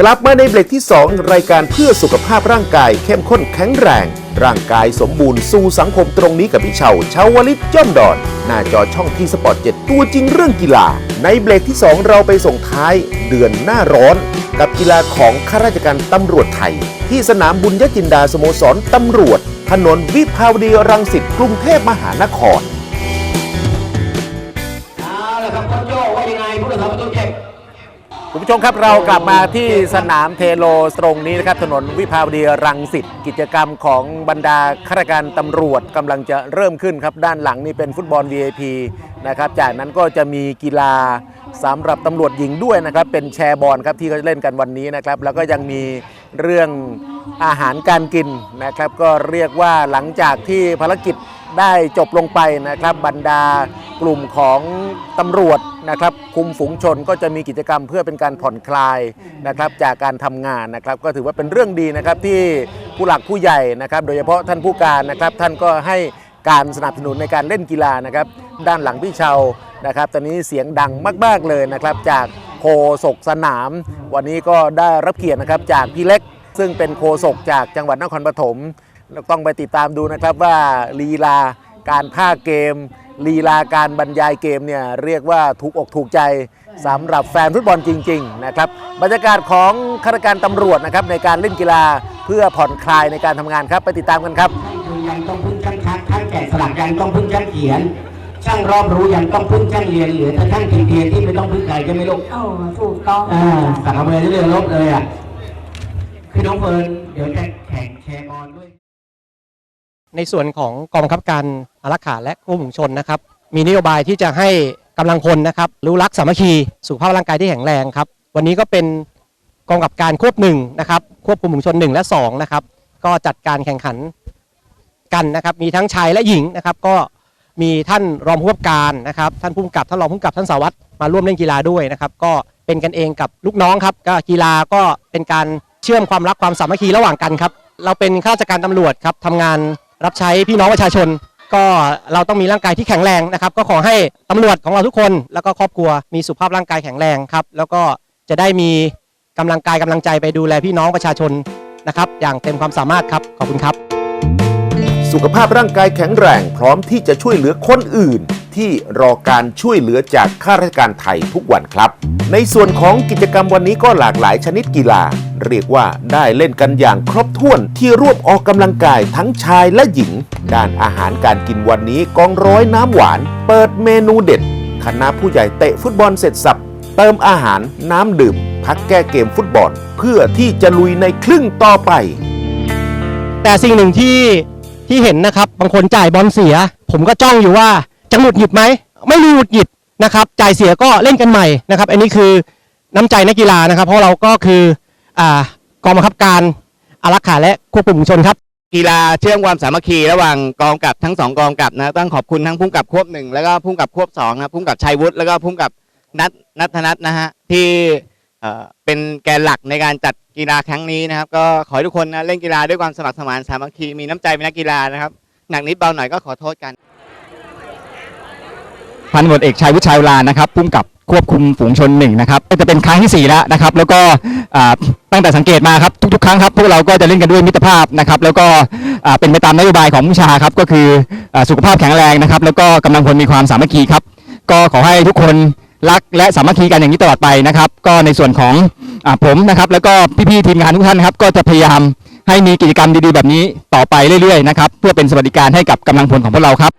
กลับมาในเบรกที่ 2 รายการเพื่อสุขภาพร่างกายเข้มข้นแข็งแรง ร่างกายสมบูรณ์สู่สังคมตรงนี้กับพี่เชาเชาวลิตย่อมดอน หน้าจอช่องที่สปอร์ตเจ็ดตัวจริงเรื่องกีฬา ในเบรกที่ 2 เราไปส่งท้ายเดือนหน้าร้อน กับกีฬาของข้าราชการตำรวจไทย ที่สนามบุญยจินดาสโมสรตำรวจ ถนนวิภาวดีรังสิตกรุงเทพมหานคร คุณผู้ชมครับเรากลับมาที่สนามเทโลตรงนี้นะครับถนนวิภาวดีรังสิตกิจกรรมของบรรดาข้าราชการตำรวจกำลังจะเริ่มขึ้นครับด้านหลังนี่เป็นฟุตบอล VIP นะครับจากนั้นก็จะมีกีฬาสำหรับตำรวจหญิงด้วยนะครับเป็นแชร์บอลครับที่เขาเล่นกันวันนี้นะครับแล้วก็ยังมีเรื่องอาหารการกินนะครับก็เรียกว่าหลังจากที่ภารกิจได้จบลงไปนะครับบรรดา กลุ่มของตำรวจนะครับคุมฝูงชนก็จะมีกิจกรรมเพื่อเป็นการผ่อนคลายนะครับจากการทำงานนะครับ ก็ถือว่าเป็นเรื่องดีนะครับที่ผู้หลักผู้ใหญ่นะครับ โดยเฉพาะท่านผู้การนะครับ ท่านก็ให้การสนับสนุนในการเล่นกีฬานะครับ ด้านหลังพี่เชานะครับ ตอนนี้เสียงดังมาก ๆเลยนะครับ จากโคศกสนาม วันนี้ก็ได้รับเกียรตินะครับจากพี่เล็ก ซึ่งเป็นโคศกจากจังหวัดนครปฐมต้องไปติดตามดูนะครับว่าลีลาการภาคเกม ลีลาการบรรยายเกมเนี่ยเรียกว่าถูกอกถูกใจสำหรับแฟนฟุตบอลจริงๆนะครับบรรยากาศของข้าราชการตำรวจนะครับในการเล่นกีฬาเพื่อผ่อนคลายในการทำงานครับไปติดตามกันครับช่างยังต้องพึ่งช่างคัดช่างแกะสลักยังต้องพึ่งช่างเขียน ช่างรอบรู้ยังต้องพึ่งช่างเรียนเหลือแต่ช่างทีเทียนที่ไม่ต้องพึ่งใครใช่ไหมลูกโอ้ถูกต้องอ่าสั่งเอาไปเลยเรื่อยๆลบเลยอะคือน้องเฟิร์นเดี๋ยวจะ ในส่วนของกองบังคับการอารักขาและควบคุมฝูงชนนะครับ มีนโยบายที่จะให้กำลังพลนะครับ รู้รักสามัคคีสุขภาพร่างกายที่แข็งแรงครับ วันนี้ก็เป็นกองกับการควบหนึ่งนะครับ ควบคุมฝูงชน1และ2นะครับ ก็จัดการแข่งขันกันนะครับ มีทั้งชายและหญิงนะครับ ก็มีท่านรองผู้กำกับการนะครับ ท่านผู้กำกับท่านรองผู้กำกับท่านสารวัตรมาร่วมเล่นกีฬาด้วยนะครับ ก็เป็นกันเองกับลูกน้องครับ ก็กีฬาก็เป็นการเชื่อมความรักความสามัคคีระหว่างกันครับ เราเป็นข้าราชการตำรวจครับทำงาน รับใช้พี่น้องประชาชน ก็เราต้องมีร่างกายที่แข็งแรงนะครับ ก็ขอให้ตำรวจของเราทุกคน แล้วก็ครอบครัวมีสุขภาพร่างกายแข็งแรงครับ แล้วก็จะได้มีกำลังกายกำลังใจไปดูแลพี่น้องประชาชนนะครับ อย่างเต็มความสามารถครับขอบคุณครับ สุขภาพร่างกายแข็งแรงพร้อมที่จะช่วยเหลือคนอื่น ที่รอการช่วยเหลือจากข้าราชการไทยทุกวันครับ ในส่วนของกิจกรรมวันนี้ก็หลากหลายชนิดกีฬาเรียกว่าได้เล่นกันอย่างครบถ้วนที่รวบออกกำลังกายทั้งชายและหญิง ด้านอาหารการกินวันนี้กองร้อยน้ำหวาน เปิดเมนูเด็ดคณะผู้ใหญ่เตะฟุตบอลเสร็จสับ เติมอาหารน้ำดื่ม พักแก้เกมฟุตบอล เพื่อที่จะลุยในครึ่งต่อไป แต่สิ่งหนึ่งที่ที่เห็นนะครับ บางคนจ่ายบอลเสีย ผมก็จ้องอยู่ว่าจะหงุดหงิดไหม ไม่มีหงุดหงิดนะครับ จ่ายเสียก็เล่นกันใหม่นะครับ อันนี้คือน้ำใจนักกีฬานะครับ เพราะเราก็คือ กองบังคับการอารักขาและควบคุมชนครับ กีฬาเชื่อมความสามัคคีระหว่างกองกับทั้งสองกองกับนะต้องขอบคุณทั้งพุ่มกับควบหนึ่งแล้วก็พุ่มกับควบสองนะพุ่มกับชัยวุฒิแล้วก็พุ่มกับนัทนัทนัทนะฮะที่เป็นแกนหลักในการจัดกีฬาครั้งนี้นะครับ ก็ขอให้ทุกคนนะเล่นกีฬาด้วยความสมัครสมานสามัคคีมีน้ำใจเป็นนักกีฬานะครับหนักนิดเบาหน่อยก็ขอโทษกัน พันตำรวจเอกชัยวุฒิชัยวรานะครับพุ่มกับ ควบคุมฝูงชนหนึ่งนะครับจะเป็นครั้งที่ 4 แล้วนะครับ แล้วก็ตั้งแต่สังเกตมาครับทุกๆ ครั้งครับพวกเราก็จะเล่นกันด้วยมิตรภาพนะครับ แล้วก็เป็นไปตามนโยบายของผู้ชาครับก็คืออสุขภาพแข็งแรงนะครับ แล้วก็กำลังพลมีความสามัคคีครับ ก็ขอให้ทุกคนรักและสามัคคีกันอย่างนี้ตลอดไปนะครับ ก็ในส่วนของอผมนะครับ แล้วก็พี่ๆทีมงานทุกท่านครับ ก็จะพยายามให้มีกิจกรรมดีๆ แบบนี้ต่อไปเรื่อยๆนะครับเพื่อเป็นสวัสดิการให้กับกำลังพลของพวกเราครับ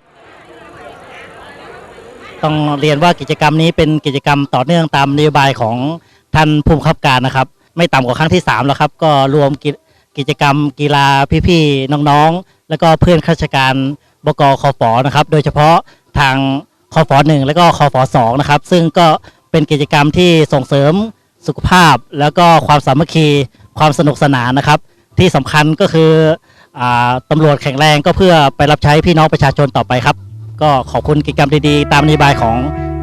ต้องเรียนว่ากิจกรรมนี้เป็นกิจกรรมต่อเนื่องตามนโยบายของท่านผู้บังคับการนะครับ ไม่ต่ำกว่าครั้งที่3แล้วครับ ก็รวมกิจกิจกรรมกีฬาพี่ๆน้องๆ แล้วก็เพื่อนข้าราชการบกคอฟอนะครับ โดยเฉพาะทางคอฟอหนึ่งแล้วก็คอฟอสองนะครับ ซึ่งก็เป็นกิจกรรมที่ส่งเสริมสุขภาพ แล้วก็ความสามัคคีความสนุกสนานนะครับ ที่สำคัญก็คืออตำรวจแข็งแรงก็เพื่อไปรับใช้พี่น้องประชาชนต่อไปครับ ก็ขอบคุณกิจกรรมดีๆ ตามนโยบายของ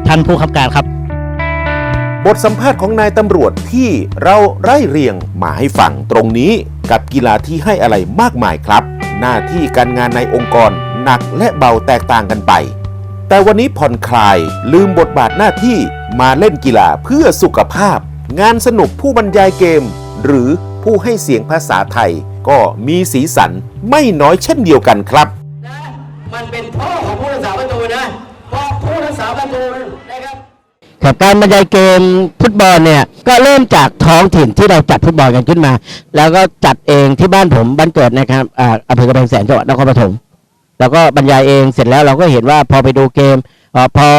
ท่านผู้ขับการครับ บทสัมภาษณ์ของนายตำรวจที่เราไล่เรียงมาให้ฟังตรงนี้กับกีฬาที่ให้อะไรมากมายครับ หน้าที่การงานในองค์กรหนักและเบาแตกต่างกันไป แต่วันนี้ผ่อนคลายลืมบทบาทหน้าที่มาเล่นกีฬาเพื่อสุขภาพ งานสนุกผู้บรรยายเกม หรือผู้ให้เสียงภาษาไทย ก็มีสีสันไม่น้อยเช่นเดียวกันครับ ของผู้รักษาประตูนะเพราะผู้รักษาประตูนะครับครับการบรรยายเกมฟุตบอลเนี่ยก็เริ่มจากท้องถิ่นที่เราจัดฟุตบอลกันขึ้นมา แล้วก็จัดเองที่บ้านผมบ้านเกิดนะครับอ่าอำเภอกระแพงแสนจังหวัดนครปฐมแล้วก็บรรยายเองเสร็จแล้วเราก็เห็นว่าพอไปดูเกมออพอ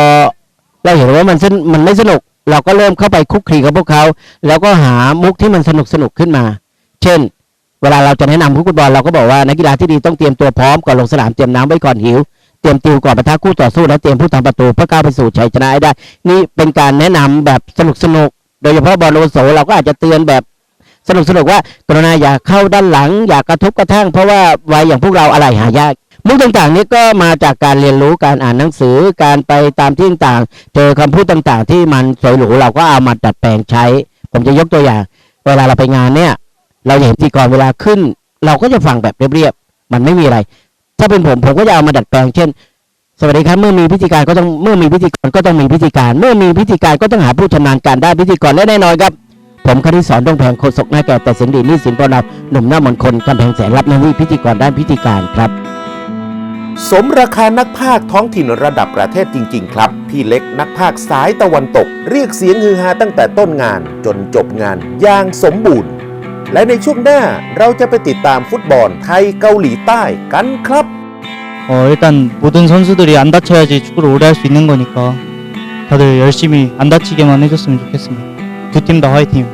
เราเห็นว่ามันสนมันไม่สนุก เราก็เริ่มเข้าไปคุกคีกับพวกเขา แล้วก็หามุกที่มันสนุกสนุกขึ้นมา เช่น เวลาเราจะแนะนำผู้ฟุตบอลเราก็บอกว่านักกีฬาที่ดีต้องเตรียมตัวพร้อมก่อนลงสนามเตรียมน้ำไว้ก่อนหิว เตรียมติวก่อนปะทะคู่ต่อสู้และเตรียมผู้ทำประตูเพื่อก้าวไปสู่ชัยชนะได้ นี่เป็นการแนะนำแบบสนุกสนุกโดยเฉพาะบอลโลโซเราก็อาจจะเตือนแบบสนุกสนุกว่ากรุณาอย่าเข้าด้านหลัง อย่ากระทบกระทั่งเพราะว่าวัยอย่างพวกเราอะไรหายากมุกต่างๆนี้ก็มาจากการเรียนรู้การอ่านหนังสือการไปตามที่ต่างๆเจอคำพูดต่างๆ ที่มันสวยหรูเราก็เอามาดัดแปลงใช้ ผมจะยกตัวอย่าง เวลาเราไปงานเนี่ย เราเห็นพิธีกรเวลาขึ้น เราก็จะฟังแบบเรียบๆมันไม่มีอะไร ถ้าเป็นผมผมก็จะเอามาดัดแปลงเช่น สวัสดีครับ เมื่อมีพิธีการก็ต้องเมื่อมีพิธีกรก็ต้องมีพิธีการ เมื่อมีพิธีการก็ต้องหาผู้ชำนาญการด้านพิธีกรและแน่นอนครับ ผมคณิสอนดงแพงโฆษกหน้าแก่แต่สินดีนี่สินปอนาหนุ่มหน้ามนคนกำแพงแสนรับหน้าที่พิธีกรด้านพิธีการครับ สมราคานักพากย์ท้องถิ่นระดับประเทศจริง ๆ ครับ พี่เล็กนักพากย์สายตะวันตก เรียกเสียงฮือฮาตั้งแต่ต้นงานจนจบงานอย่างสมบูรณ์ และในช่วงหน้าเราจะไปติดตามฟุตบอลไทยเกาหลีใต้กันครับ 어, 일단 모든 선수들이 안 다쳐야지 축구를 오래 할 수 있는 거니까 다들 열심히 안 다치게만 해줬으면 좋겠습니다. 두 팀 다 화이팅!